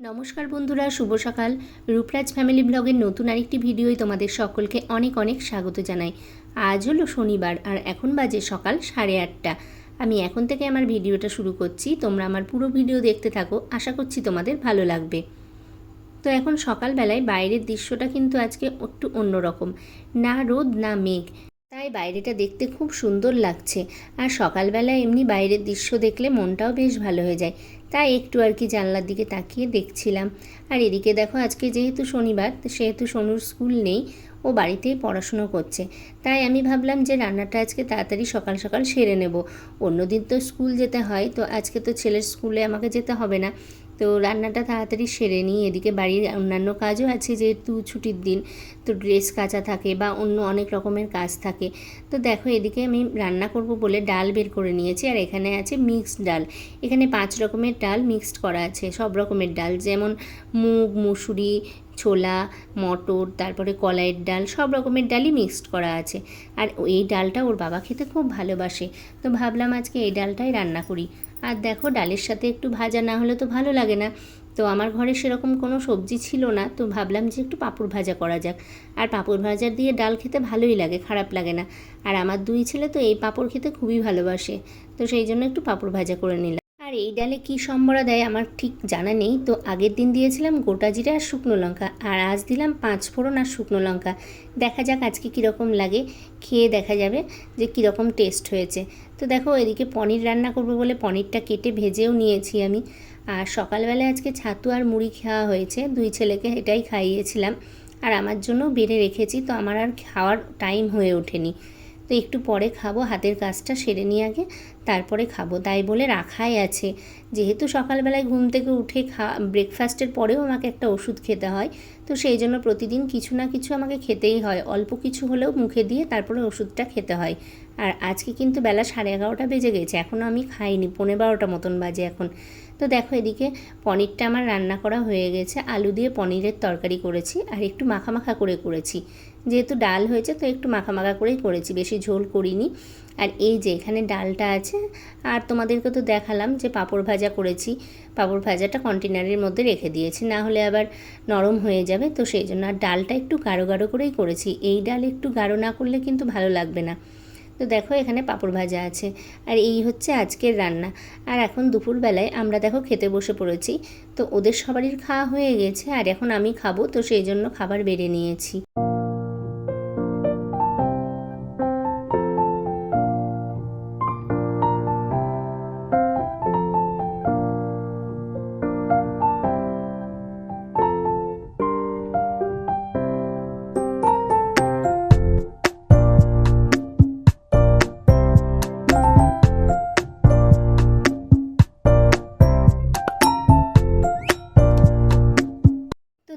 নমস্কার বন্ধুরা, শুভ সকাল। রূপরাজ ফ্যামিলি ব্লগের নতুন আরেকটি ভিডিওয় তোমাদের সকলকে অনেক অনেক স্বাগত জানাই। আজ হলো শনিবার আর এখন বাজে সকাল সাড়ে আটটা। আমি এখন থেকে আমার ভিডিওটা শুরু করছি। তোমরা আমার পুরো ভিডিও দেখতে থাকো। আশা করছি তোমাদের ভালো লাগবে। তো এখন সকালবেলায় বাইরের দৃশ্যটা কিন্তু আজকে একটু অন্যরকম। না রোদ, না মেঘ। তাই বাইরেটা দেখতে খুব সুন্দর লাগছে। আর সকালবেলা এমনি বাইরের দৃশ্য দেখলে মনটাও বেশ ভালো হয়ে যায়। তাই একটু আর কি জানলার দিকে তাকিয়ে দেখছিলাম। আর এদিকে দেখো, আজকে যেহেতু শনিবার সেহেতু সোনুর স্কুল নেই, ও বাড়িতেই পড়াশুনো করছে। তাই আমি ভাবলাম যে রান্নাটা আজকে তাড়াতাড়ি সকাল সকাল সেরে নেব। অন্যদিন তো স্কুল যেতে হয়, তো আজকে তো ছেলের স্কুলে আমাকে যেতে হবে না। তো রান্নাটা তাড়াতাড়ি সেরে নিই। এদিকে বাড়ির অন্যান্য কাজও আছে, যেহেতু ছুটির দিন, তো ড্রেস কাচা থাকে বা অন্য অনেক রকমের কাজ থাকে। তো দেখো, এদিকে আমি রান্না করব বলে ডাল বের করে নিয়েছি, আর এখানে আছে মিক্সড ডাল। এখানে পাঁচ রকমের ডাল মিক্সড করা আছে, সব রকমের ডাল, যেমন মুগ, মুসুরি, ছোলা, মটর, তারপরে কলাইয়ের ডাল, সব রকমের ডালই মিক্সড করা আছে। আর এই ডালটা ওর বাবা খেতে খুব ভালোবাসে। তো ভাবলাম আজকে এই ডালটাই রান্না করি। আর দেখো ডালের সাথে একটু ভাজা না হলে তো ভালো লাগে না। তো আমার ঘরে সেরকম কোনো সবজি ছিল না, তো ভাবলাম যে একটু পাঁপড় ভাজা করা যাক। আর পাঁপড় ভাজা দিয়ে ডাল খেতে ভালোই লাগে, খারাপ লাগে না। আর আমার দুই ছেলে তো এই পাঁপড় খেতে খুবই ভালোবাসে, তো সেই জন্য একটু পাঁপড় ভাজা করে নিলাম। আর এই ডালে কী সম্বরা দেয় আমার ঠিক জানা নেই, তো আগের দিন দিয়েছিলাম গোটা জিরা আর শুকনো লঙ্কা, আর আজ দিলাম পাঁচ ফোড়ন আর শুকনো লঙ্কা। দেখা যাক আজকে কীরকম লাগে, খেয়ে দেখা যাবে যে কীরকম টেস্ট হয়েছে। তো দেখো, এদিকে পনির রান্না করব বলে পনিরটা কেটে ভেজেও নিয়েছি আমি। আর সকালবেলায় আজকে ছাতু আর মুড়ি খাওয়া হয়েছে, দুই ছেলেকে এটাই খাইয়েছিলাম। আর আমার জন্য বেড়ে রেখেছি, তো আমার আর খাওয়ার টাইম হয়ে ওঠেনি। তো একটু পরে খাব, হাতের কাজটা সেরে নিয়ে আগে, তারপরে খাব। তাই বলে রাখাই আছে। যেহেতু সকালবেলায় ঘুম থেকে উঠে খা ব্রেকফাস্টের পরেও আমাকে একটা ওষুধ খেতে হয় তো সেই জন্য প্রতিদিন কিছু না কিছু আমাকে খেতেই হয়। অল্প কিছু হলেও মুখে দিয়ে তারপরে ওষুধটা খেতে হয়। আর আজকে কিন্তু বেলা সাড়ে এগারোটা বেজে গেছে। এখনও আমি খাইনি। পনেরো বারোটা মতন বাজে এখন। তো দেখো এদিকে পনিরটা আমার রান্না করা হয়ে গেছে। আলু দিয়ে পনিরের তরকারি করেছি আর একটু মাখা মাখা করে করেছি। যেহেতু ডাল হয়েছে, তো একটু মাখা মাখা করেই করেছি। বেশি ঝোল করিনি। আর এই যে এখানে ডালটা আছে, আর তোমাদেরকে তো দেখালাম যে পাঁপড় ভাজা করেছি। পাঁপড় ভাজাটা কন্টেনারের মধ্যে রেখে দিয়েছি, না হলে আবার নরম হয়ে যাবে। তো সেই জন্য আর ডালটা একটু গাঢ় গাঢ় করেই করেছি। এই ডাল একটু গাঢ় না করলে কিন্তু ভালো লাগবে না। তো দেখো এখানে পাঁপড় ভাজা আছে, আর এই হচ্ছে আজকের রান্না। আর এখন দুপুরবেলায় আমরা দেখো খেতে বসে পড়েছি, তো ওদের সবারই খাওয়া হয়ে গেছে, আর এখন আমি খাব, তো সেই জন্য খাবার বেড়ে নিয়েছি।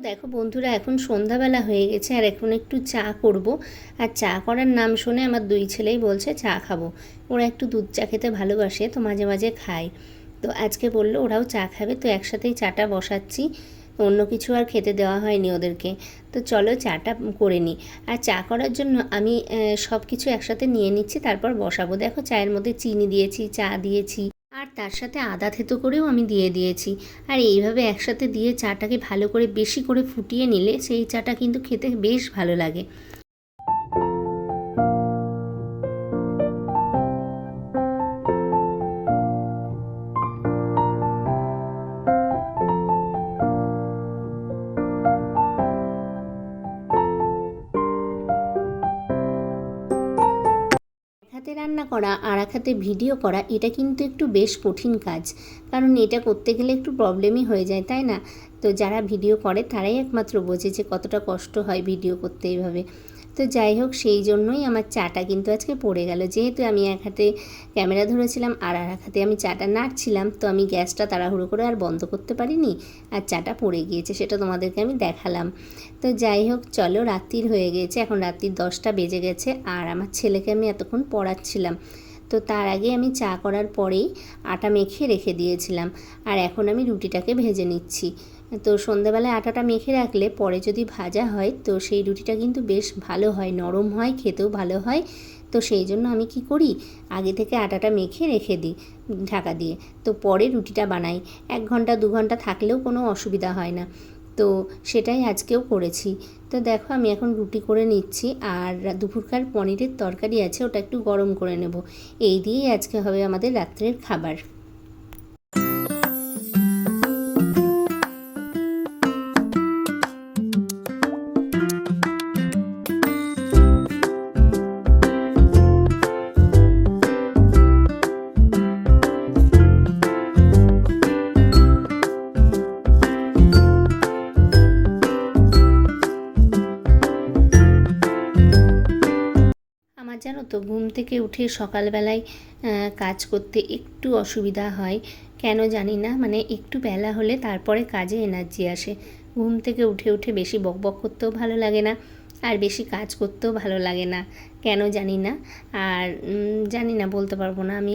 দেখো বন্ধুরা, এখন সন্ধ্যাবেলা হয়ে গেছে আর এখন একটু চা করব। আর চা করার নাম শুনে আমার দুই ছেলেই বলছে, চা খাব। ওরা একটু দুধ চা খেতে ভালোবাসে, তো মাঝে মাঝে খায়। তো আজকে বলল, ওরাও চা খাবে, তো একসাথেই চাটা বসাচ্ছি। অন্য কিছু আর খেতে দেওয়া হয়নি ওদেরকে। তো চলো চাটা করে নিই। আর চা করার জন্য আমি সব কিছু একসাথে নিয়ে নিচ্ছি, তারপর বসাবো। দেখো চায়ের মধ্যে চিনি দিয়েছি, চা দিয়েছি। তার সাথে আদা থেতো করেও আমি দিয়ে দিয়েছি। আর এইভাবে একসাথে দিয়ে চাটাকে ভালো করে বেশি করে ফুটিয়ে নিলে সেই চাটা কিন্তু খেতে বেশ ভালো লাগে। হাতে রান্না করা আর এক হাতে ভিডিও করা, এটা কিন্তু একটু বেশ কঠিন কাজ। কারণ এটা করতে গেলে একটু প্রবলেমই হয়ে যায়, তাই না? তো যারা ভিডিও করে, তারাই একমাত্র বোঝে যে কতটা কষ্ট হয় ভিডিও করতে এইভাবে তো যাই হোক, সেই জন্যই আমার চাটা কিন্তু আজকে পড়ে গেল। যেহেতু আমি এক হাতে ক্যামেরা ধরেছিলাম আর আর এক হাতে আমি চাটা নাড়ছিলাম, তো আমি গ্যাসটা তাড়াহুড়ো করে আর বন্ধ করতে পারিনি আর চাটা পড়ে গিয়েছে, সেটা তোমাদেরকে আমি দেখালাম। তো যাই হোক, চলো রাত্রির হয়ে গিয়েছে এখন রাত্রির দশটা বেজে গেছে আর আমার ছেলেকে আমি এতক্ষণ পড়াচ্ছিলাম। তো তার আগে আমি চা করার পরেই আটা মেখে রেখে দিয়েছিলাম আর এখন আমি রুটিটাকে ভেজে নিচ্ছি। তো সন্ধ্যাবেলায় আটাটা মেখে রাখলে পরে যদি ভাজা হয়, তো সেই রুটিটা কিন্তু বেশ ভালো হয়, নরম হয়, খেতেও ভালো হয়। তো সেই জন্য আমি কি করি, আগে থেকে আটাটা মেখে রেখে দিই ঢাকা দিয়ে। তো পরে রুটিটা বানাই। এক ঘণ্টা, দু ঘণ্টা থাকলেও কোনো অসুবিধা হয় না। তো সেটাই আজকেও করেছি। তো দেখো আমি এখন রুটি করে নিচ্ছি, আর দুপুরকার পনিরের তরকারি আছে, ওটা একটু গরম করে নেব। এই দিয়েই আজকে হবে আমাদের রাত্রের খাবার। তো ঘুম থেকে উঠে সকালবেলায় কাজ করতে একটু অসুবিধা হয়। কেন জানি না মানে একটু বেলা হলে তারপরে কাজে এনার্জি আসে। ঘুম থেকে উঠে উঠে বেশি বক বক করতেও ভালো লাগে না, আর বেশি কাজ করতেও ভালো লাগে না। কেন জানি না, আর জানি না বলতে পারব না। আমি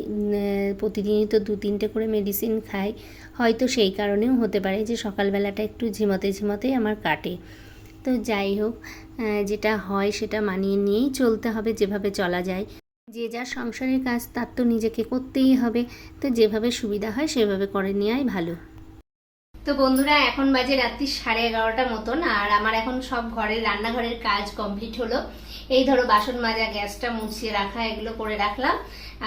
প্রতিদিনই তো দু তিনটে করে মেডিসিন খাই। হয়তো সেই কারণেও হতে পারে যে সকালবেলাটা একটু ঝিমোতে ঝিমোতেই আমার কাটে। তো যাই হোক যেটা হয় সেটা মানিয়ে নিয়েই চলতে হবে, যেভাবে চলা যায়। যে যার সংসারের কাজ, তার তো নিজেকে করতেই হবে। তো যেভাবে সুবিধা হয়, সেভাবে করে নেওয়াই ভালো। তো বন্ধুরা, এখন বাজে রাত্রি সাড়ে এগারোটা মতন, আর আমার এখন সব ঘরের রান্নাঘরের কাজ কমপ্লিট হলো। এই ধরো, বাসন মাজা, গ্যাসটা মুছিয়ে রাখা, এগুলো করে রাখলাম।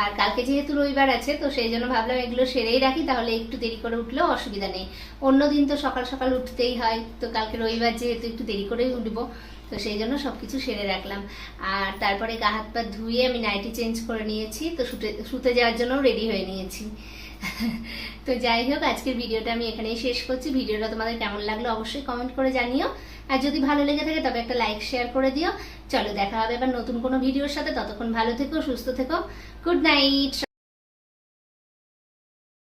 আর কালকে যেহেতু রবিবার আছে, তো সেই জন্য ভাবলাম এগুলো সেরেই রাখি, তাহলে একটু দেরি করে উঠলেও অসুবিধা নেই। অন্য দিন তো সকাল সকাল উঠতেই হয়, তো কালকে রবিবার যেহেতু একটু দেরি করেই উঠবো, তো সেই জন্য সব কিছু সেরে রাখলাম। আর তারপরে গা হাত পা ধুয়ে আমি নাইটি চেঞ্জ করে নিয়েছি, তো শুতে শুতে যাওয়ার জন্য রেডি হয়ে নিয়েছি। তো যাই হোক, আজকের ভিডিওটা আমি এখানেই শেষ করছি। ভিডিওটা তোমাদের কেমন লাগল অবশ্যই কমেন্ট করে জানিও। আর যদি ভালো লেগে থাকে, তবে একটা লাইক শেয়ার করে দিও। চলো, দেখা হবে এবার নতুন কোনো ভিডিওর সাথে। ততক্ষণ ভালো থেকো, সুস্থ থেকো। Good night